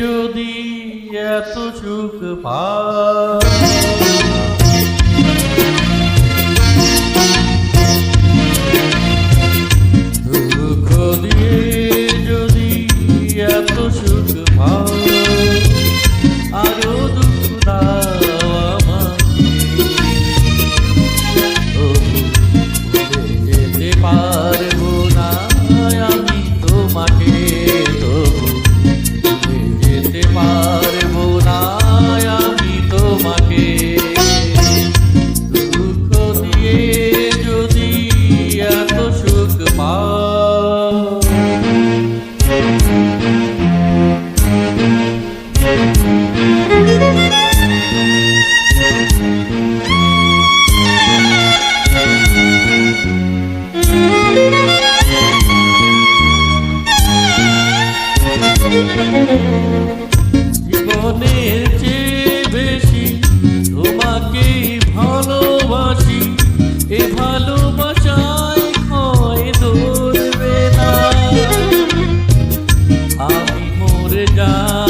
যদি এত সুখ পা parvo জীবনের চেয়ে বেশি তোমাকে ভালোবাসি। এ ভালোবাসায় ক্ষয় ধরবে না। আমি মরে যা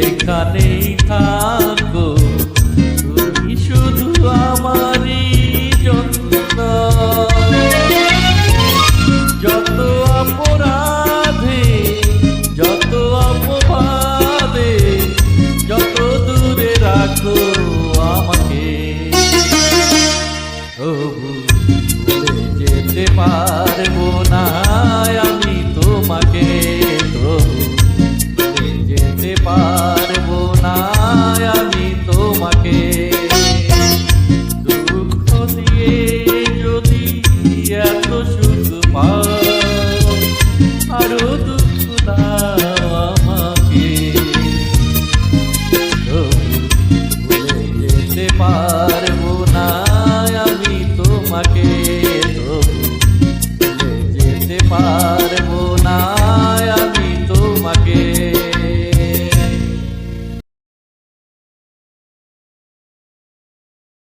যেখানেই থাকো। তুমি শুধু আমারই যত্ন। যত অপরাধে, যত অপবাদে, যত দূরে রাখো আমাকে। ও ভুলে যেতে পারব না।